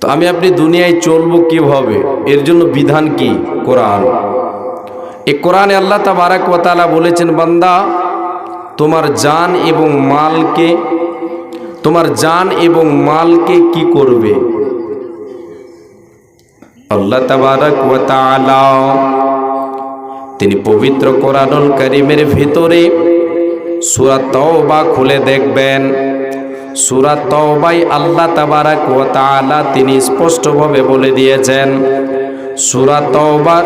তো আমি আপনি দুনিয়ায় চলবো কীভাবে? এর জন্য বিধান কি? কোরআন। এ কোরআনে আল্লাহ তাবারাক ওয়া তাআলা বলেছেন, বান্দা, তোমার জান এবং মালকে, তোমার জান এবং মালকে কি করবে? আল্লাহ তাবারাক ওয়া তাআলা, তিনি পবিত্র কোরআনুল কারীমের ভিতরে সূরা তওবা খুলে দেখবেন। সূরা তওবাই আল্লাহ তাবারাক ওয়া তাআলা তিনি স্পষ্টভাবে বলে দিয়েছেন, সূরা তওবার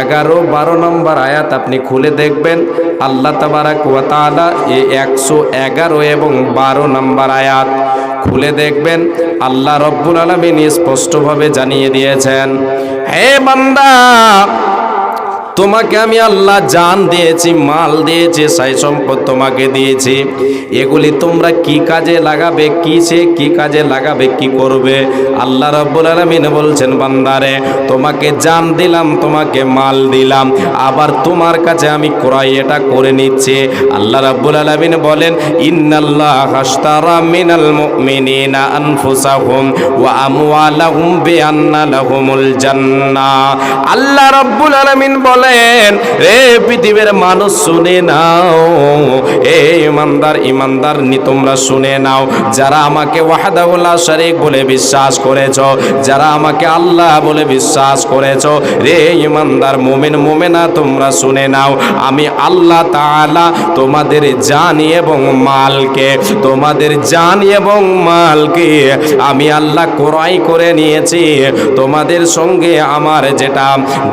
এগারো বারো নম্বর আয়াত আপনি খুলে দেখবেন, আল্লাহ তাবারাক ওয়া তাআলা এই একশো এগারো এবং বারো নম্বর আয়াত খুলে দেখবেন, আল্লাহ রব্বুল আলমিন স্পষ্টভাবে জানিয়ে দিয়েছেন, হে বান্দা তোমাকে আমি আল্লাহ জান দিয়েছি, মাল দিয়েছি সাই সম্পদ তোমাকে দিয়েছি। এগুলি তোমরা কি কাজে লাগাবে, কিসে কি কাজে লাগাবে, কি করবে? আল্লাহ রব্বুল আলমিন বলছেন, বান্দারে, তোমাকে জান দিলাম, তোমাকে মাল দিলাম, আবার তোমার কাছে আমি ক্রয় এটা করে নিচ্ছি। আল্লাহ রব্বুল আলমিন বলেন, ইন্নাল্লাহ হাস্তারা মিনাল মুমিনিনা আনফুসাহুম ওয়া আমওয়ালাহুম বিআন্না লাহুমুল জান্নাহ। আল্লাহ রব্বুল আলামিন বলেন রে পৃথিবীর মানুষ শুনে নাও, এ ইমানদার ইমানদার নি, তোমরা শুনে নাও। যারা আমাকে ওয়াহদাহুল্লাহ শরীক বলে বিশ্বাস করেছ, যারা আমাকে আল্লাহ বলে বিশ্বাস করেছ, রে ইমানদার, মুমিন, মুমিনা, তোমরা শুনে নাও। আমি আল্লাহ তাআলা তোমাদের জানি এবং মালকে, তোমাদের জানি এবং মালকে আমি আল্লাহ ক্রয় করে নিয়েছি। তোমাদের সঙ্গে আমার যেটা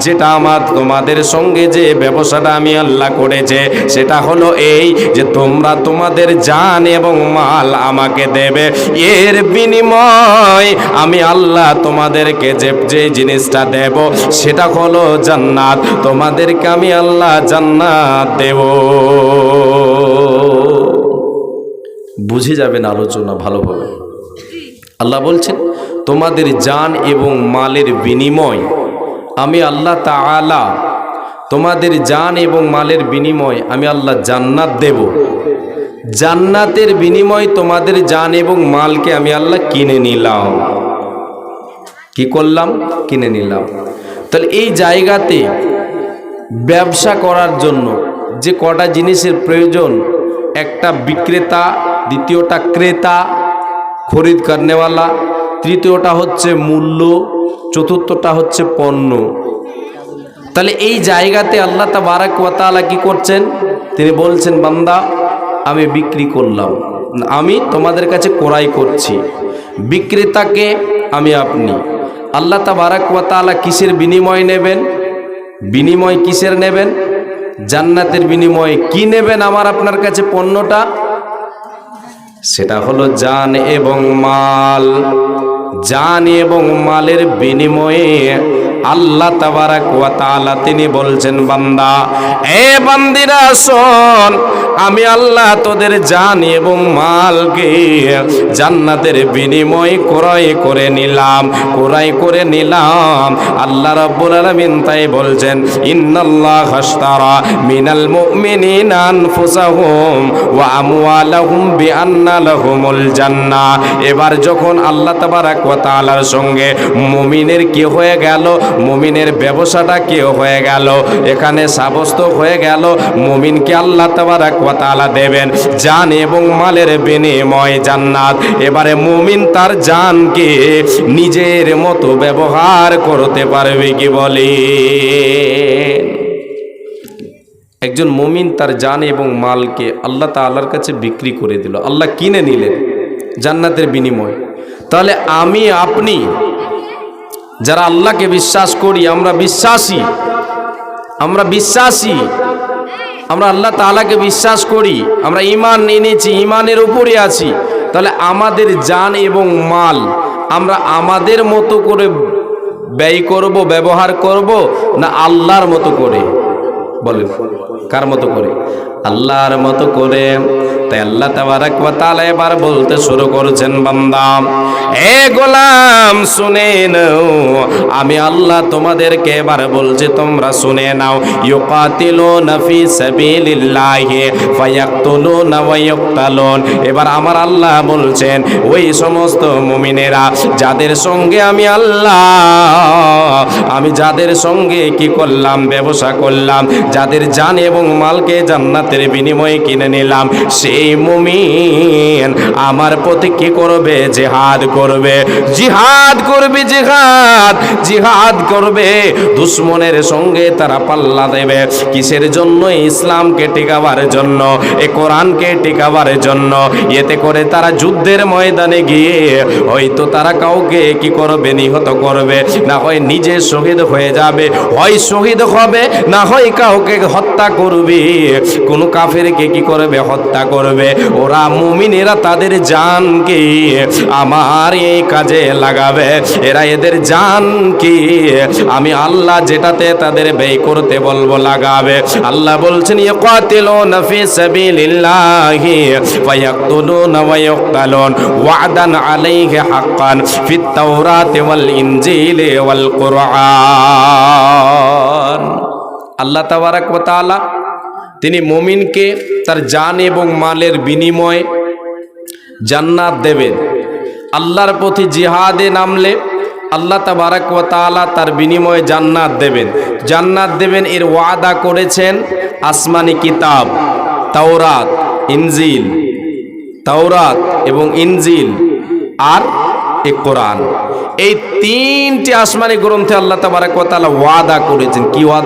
যেটা আমার তোমাদের সঙ্গে যে ব্যবসাটা আমি আল্লাহ করেছে, সেটা হলো এই যে তোমরা তোমাদের জান এবং মাল আমাকে দেবে। এর বিনিময় আমি আল্লাহ তোমাদেরকে যে যে জিনিসটা দেব, সেটা হলো জান্নাত। তোমাদেরকে আমি আল্লাহ জান্নাত দেব। বুঝে যাবেন আলোচনা ভালোভাবে। আল্লাহ বলছেন, তোমাদের জান এবং মালের বিনিময় আমি আল্লাহ তাআলা তোমাদের জান এবং মালের বিনিময় আমি আল্লাহ জান্নাত দেব। জান্নাতের বিনিময় তোমাদের জান এবং মালকে আমি আল্লাহ কিনে নিলাম। কি করলাম? কিনে নিলাম। তাহলে এই জায়গাতে ব্যবসা করার জন্য যে কটা জিনিসের প্রয়োজন, একটা বিক্রেতা, দ্বিতীয়টা ক্রেতা খরিদ করনেওয়ালা তৃতীয়টা হচ্ছে মূল্য, চতুর্থটা হচ্ছে পণ্য। তাহলে এই জায়গাতে আল্লাহ তাবারাক ওয়া তাআলা কি করছেন? তিনি বলছেন, বান্দা, আমি বিক্রি করলাম। আমি তোমাদের কাছে ক্রয় করছি। বিক্রেতাকে আমি আপনি। আল্লাহ তাবারাক ওয়া তাআলা কিসের বিনিময় নেবেন? বিনিময় কিসের নেবেন? জান্নাতের বিনিময়ে কি নেবেন আমার আপনার কাছে পণ্যটা? সেটা হলো জান এবং মাল। জান এবং মালের বিনিময়ে আল্লাহ তাবারাক ওয়া তাআলা তিনি বলছেন, বান্দা, এ বান্দিরা, শোন, আমি আল্লাহ তোদের জান এবং মালকে জান্নাতের বিনিময় ক্রয় করে নিলাম, ক্রয় করে নিলাম। আল্লাহ রাব্বুল আলামিন তাই বলছেন, ইন্নাল্লাহ হাসতারা মিনাল মুমিনিনা আনফুসাহুম ওয়া আমওয়ালাহুম বিআন্না লাহুমুল জান্নাহ। এবার যখন আল্লাহ তাবারাক ওয়া তাআলার সঙ্গে মুমিনের কি হয়ে গেল? মুমিনের ব্যবসাটা কি হয়ে গেল। এখানে সাব্যস্ত হয়ে গেল, মুমিনকে আল্লাহ তাবারাক ওয়া তাআলা দেবেন জান এবং মালের বিনিময় জান্নাত। এবারে মুমিন তার জানকে নিজের মতো ব্যবহার করতে পারবে কি বলে? একজন মুমিন তার জান এবং মালকে আল্লাহ তাআলার কাছে বিক্রি করে দিল। আল্লাহ কিনে নিলেন জান্নাতের বিনিময়। তাহলে আমি, আপনি যারা আল্লাহকে বিশ্বাস করি, আমরা বিশ্বাসী। আমরা বিশ্বাসী। আমরা আল্লাহ তাআলাকে বিশ্বাস করি। আমরা ইমান এনেছি ইমানের উপরে আছি। তাহলে আমাদের জান এবং মাল আমরা আমাদের মতো করে ব্যয় করব, ব্যবহার করব, না আল্লাহর মতো করে? বলেন। কার মতো করে? আল্লাহর মতো করে। তাই আল্লাহ তাবারাক ওয়া তাআলা এবার বলতে শুরু করেছেন, বান্দা। এ গোলাম, শুনে নাও। আমি আল্লাহ তোমাদেরকে এবার বলছি, তোমরা শুনে নাও। ইউকাতিলুনা ফি সাবিলিল্লাহি, ফায়াকতুলুনা ওয়া ইউকতালুন। এবার আমার আল্লাহ বলছেন, ওই সমস্ত মুমিনেরা, যাদের সঙ্গে আমি আল্লাহ, আমি যাদের সঙ্গে কি করলাম, ব্যবসা করলাম, যাদের জান এবং মালকে জান্নাতের বিনিময়ে কিনে নিলাম সেই মুমিন আমার প্রতি কি করবে? জিহাদ করবে। জিহাদ করবে, জিহাদ। জিহাদ করবে। দুশ্মনের সঙ্গে তারা পাল্লা দেবে। কিসের জন্য? ইসলামকে টিকাবার জন্য, এ কোরআনকে টিকাবার জন্য। এতে করে তারা যুদ্ধের ময়দানে গিয়ে হয়তো তারা কাউকে কি করবে, নিহত করবে। না হয় নিজে শহীদ হয়ে যাবে। হয় শহীদ হবে, না হয় কাউকে হত্যা করবে। কোন কাফেরকে কি করবে? হত্যা করবে। ওরা মুমিনেরা তাদের জানকে আমার এই কাজে লাগাবে। এরা এদের জানকে আমি আল্লাহ যেটাতে তাদের ব্যয় করতে বলব লাগাবে। আল্লাহ বলছেন, ইয়াকাতিলুনা ফি সাবিলিল্লাহি ফায়াকতুলুনা ওয়া ইউকতালুন ওয়াদান আলাইহি হাক্কান ফিত তাওরাতি ওয়াল ইনজিলি ওয়াল কুরআন। আল্লাহ তাবারাক ওয়া তাআলা তিনি মমিনকে তার জান এবং মালের বিনিময়ে জান্নাত দেবেন। আল্লাহর প্রতি জিহাদে নামলে আল্লাহ তাবারাক ওয়া তাআলা তার বিনিময়ে জান্নাত দেবেন। জান্নাত দেবেন এর ওয়াদা করেছেন আসমানি কিতাব, তাওরাত, ইনজিল, তাওরাত এবং ইনজিল আর এ কোরআন। এই তিনটি আসমানি গ্রন্থে আল্লাহ তাবারাক ওয়া ওয়াদা করেছেন। কি ওয়াদা?